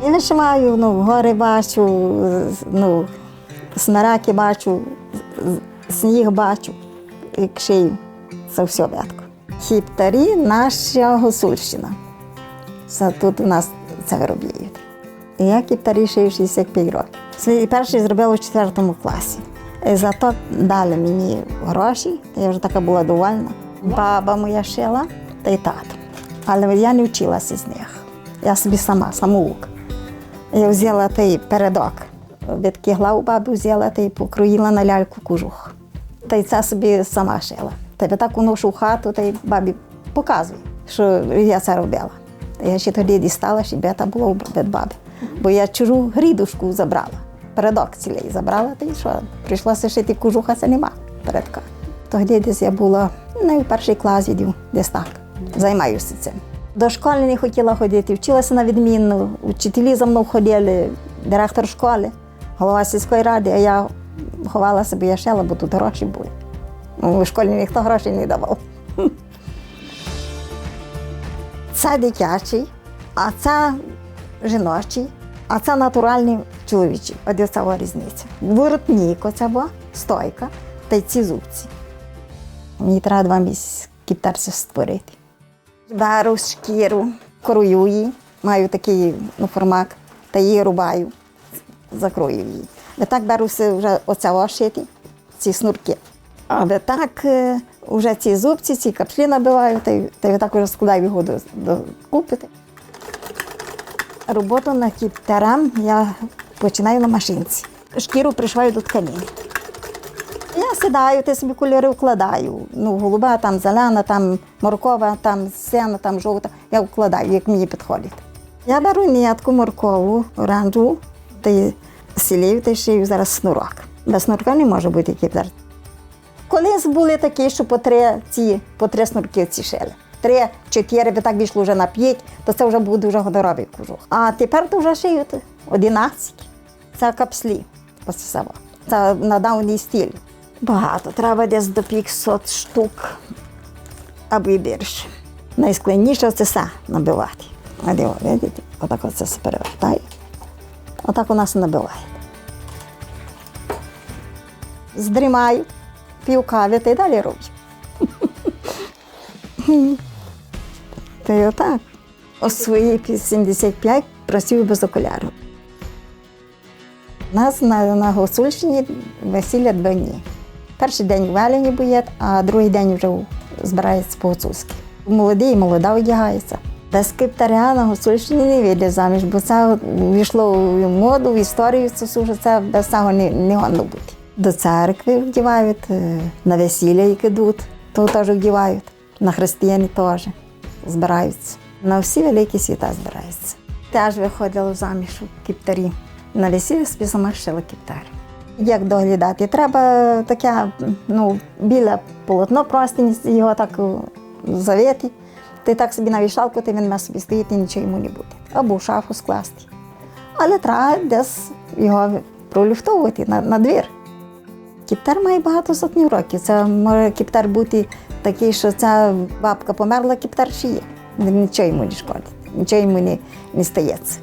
Я ще маю, ну, гори бачу, ну, смераки бачу, сніг бачу, як шию. Це все ветко. Хіптарі наша Гусульщина. Це тут у нас це виробляють. І я кіптарі шию 65 років. Свій перший зробила у 4 класі. І зато дали мені гроші, я вже така була довольна. Баба моя шила та й тато. Але я не вчилася з них. Я собі сама, самоук. Я взяла той передок. Відкигла у баби, взяла та й покроїла на ляльку кожух. Та й це собі сама шила. Та й так уношу в хату, та й бабі показую, що я це робила. Я ще тоді дістала, ще бета була у від баби. Бо я чужу грідушку забрала. Передок цілий забрала, та й що? Прийшлося шити кожуха, це нема передка. Тоді десь я була ну, в перший клас відів, десь так. Займаюся цим. До школи не хотіла ходити, вчилася на відмінну. Вчителі за мною ходили, директор школи, голова сільської ради, а я ховалася, бо я шила, бо тут гроші були. Ну, У школі ніхто грошей не давав. Це дитячий, а це жіночий, а це натуральний чоловічий. От і оця різниця. Воротник оця була, стойка та й ці зубці. Мені треба два місяці кіптарця створити. Беру шкіру, корую її, маю такий ну, формат, та її рубаю, закрою її. І так беру вже оця ошити, ці снурки. А ви так е, вже ці зубці, ці капшлі набиваю, та, й- та так вже складаю його до, до купи. Роботу над кіптером я починаю на машинці. Шкіру пришиваю до тканини. Я сідаю, ти собі кольори вкладаю. Ну, голуба, там зелена, там моркова, там сена, там жовта. Я вкладаю, як мені підходить. Я беру нітку моркову, оранжеву, та й сілію та й шию зараз снурок. Без снурка не може бути кіпер. Колись були такі, що по три, ці, по три снурки ці шили. Три, чотири, би так вийшло вже на п'ять, то це вже був дуже гоноровий кожух. А тепер то вже шиють 11. Це капслі. Саме. Це на давній стиль. Багато. Треба десь до 500 штук або і більше. Найскладніше це все набивати. Бачите, отак оце все перевертає. Отак у нас набиває. Здрімаю, пів кави та й далі роблю. Та й отак. У свої 75 працюю без окулярів. У нас на, на Гуцульщині весілля два дні. Перший день в Велені бує, а другий день вже збирається по-гуцульськи. Молодий і молода одягається. Без криптаря на Гуцульщині не вийде заміж, бо це війшло в моду, в історію, це це без цього не, не гонно бути. До церкви вдівають, е, на весілля як ідуть, то теж вдівають. На християни теж збираються. На всі великі свята збираються. Теж виходила заміж у кіптарі. На весілля собі сама шила. Як доглядати? Треба таке ну, біле полотно простінь, його так завити. Ти так собі на вішалку, він має собі стоїть і нічого йому не буде. Або в шафу скласти. Але треба десь його пролюфтовувати на, на двір. Кіптар має багато сотні років. Це може кіптар бути такий, що ця бабка померла, кіптар ще є. Нічого йому не шкодить, нічого йому не, не стається.